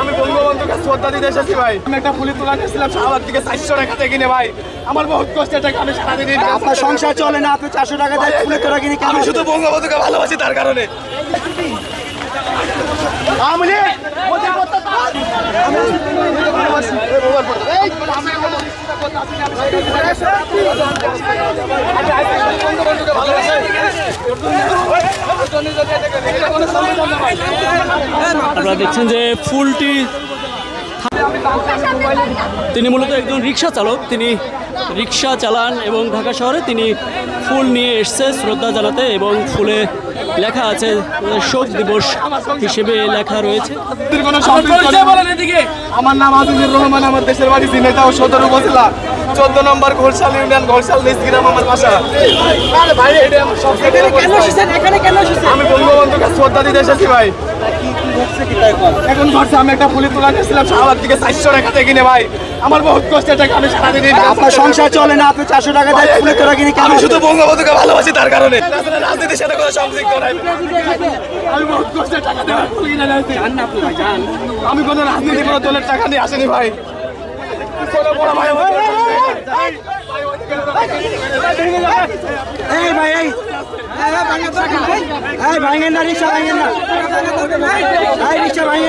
আমি বঙ্গবন্ধুকে শ্রদ্ধা দিতে এসেছি ভাই। আমি একটা ফুলি তোলা গেছিলাম শাহবাগ থেকে চারশো টাকা থেকে কিনে ভাই। আমার বহুত কষ্টের টাকা আমি সারাদিন আপনার সংসার চলে না আপনি চারশো টাকা দেয় ফুলে তোরা কিনে আমি শুধু বঙ্গবন্ধুকে ভালোবাসি তার কারণে। প্রত্যাখ্যান। আপনারা দেখছেন যে ফুলটি তিনি মূলত একজন রিক্সা চালক। তিনি রিক্সা চালান এবং ঢাকা শহরে তিনি ফুল নিয়ে এসছে শ্রদ্ধা জানাতে এবং ফুলে লেখা আছে, শোক দিবস হিসেবে লেখা রয়েছে। আমার নাম আজিজুর রহমান, আমার দেশের বাড়ি নেতা ও সদর উপজেলা। চোদ্দ নম্বর ঘোরশাল ইউনিয়ন ঘোরশাল নিচগ্রাম আমার বাসা। আরে ভাই এটা আমার সবচেয়ে বড় পরিচয়। এখানে কেন এসেছেন? আমি বঙ্গবন্ধুকে শ্রদ্ধা দিতে এসেছি ভাই। এখন ঘটছে আমি একটা ফুলি তোলা গেছিলাম শাহবাগ থেকে চারশো টাকা থেকে কিনে ভাই। আমার বহুত কষ্টের টাকা আমি সারাদিন আপনার সংসার চলে না আপনি চারশো টাকা দেয় ফুলে তোরা কিনে আমি শুধু বঙ্গবন্ধুকে ভালোবাসি তার কারণে। রাজনীতির সাথে কোনো সংযুক্ত নাই। আমি বহুত কষ্টের টাকা দিয়ে ফুল কিনে নিয়েছি আমি কোনো রাজনীতি কোনো দলের টাকা নিয়ে আসেনি ভাই। কোনো বড় ভাই এই ভাই এই ভাঙেন না রিক্সা ভাঙেন না রিক্সা ভাঙেন